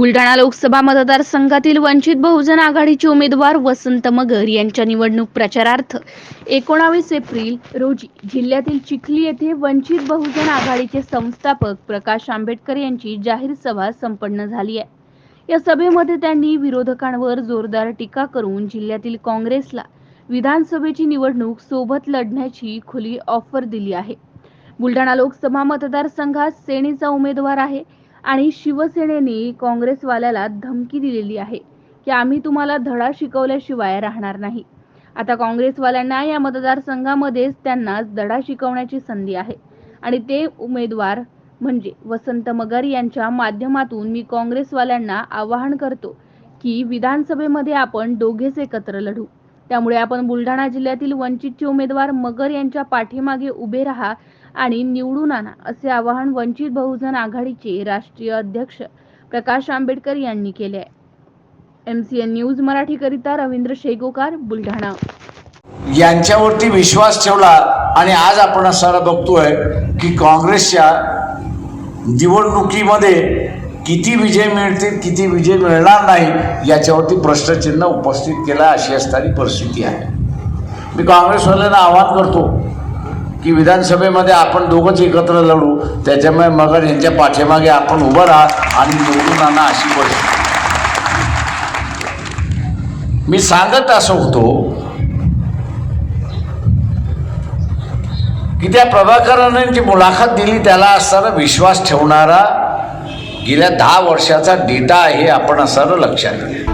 बुलढाणा लोकसभा मतदारसंघातील वंचित बहुजन आघाडीचे उमेदवार वसंत मगर यांच्या निवडणूक प्रचारार्थ एकोणावीस एप्रिल रोजी जिल्ह्यातील चिखली येथे वंचित बहुजन आघाडीचे संस्थापक प्रकाश आंबेडकर यांची जाहीर सभा संपन्न झाली आहे. या सभेमध्ये त्यांनी विरोधकांवर जोरदार टीका करून जिल्ह्यातील काँग्रेसला विधानसभेची निवडणूक सोबत लढण्याची खुली ऑफर दिली आहे. बुलढाणा लोकसभा मतदारसंघात सेनेचा उमेदवार आहे. आणि शिवसेनेने काँग्रेसवाल्याला धमकी दिलेली आहे की आम्ही तुम्हाला धडा शिकवल्याशिवाय राहणार नाही. आता काँग्रेसवाल्यांना या मतदारसंघामध्येच त्यांना धडा शिकवण्याची संधी आहे. आणि ते उमेदवार म्हणजे वसंत मगर यांच्या माध्यमातून मी काँग्रेसवाल्यांना आवाहन करतो की विधानसभेमध्ये आपण दोघेच एकत्र लढू. त्यामुळे आपण बुलढाणा जिल्ह्यातील वंचितचे उमेदवार मगर यांच्या पाठीमागे उभे राहा आणि निवडून आणा असे आवाहन वंचित बहुजन आघाडीचे राष्ट्रीय अध्यक्ष प्रकाश आंबेडकर यांनी केले आहे. एम सी एन न्यूज मराठीकरिता रवींद्र शेगोकार बुलढाणा. यांच्यावरती विश्वास ठेवला आणि आज आपण सारा बघतोय की काँग्रेसच्या निवडणुकीमध्ये किती विजय मिळतील किती विजय मिळणार नाही याच्यावरती प्रश्नचिन्ह उपस्थित केला अशी असणारी परिस्थिती आहे. मी काँग्रेसवाल्यांना आवाहन करतो की विधानसभेमध्ये आपण दोघंच एकत्र लढू त्याच्यामुळे मगर यांच्या पाठीमागे आपण उभं राहा आणि निवडून आणा अशी परिस्थिती. मी सांगत असं होतो की त्या प्रभाकरांनी जी मुलाखत दिली त्याला असताना विश्वास ठेवणारा गेल्या दहा वर्षाचा डेटा आहे आपण असणारं लक्षात घ्या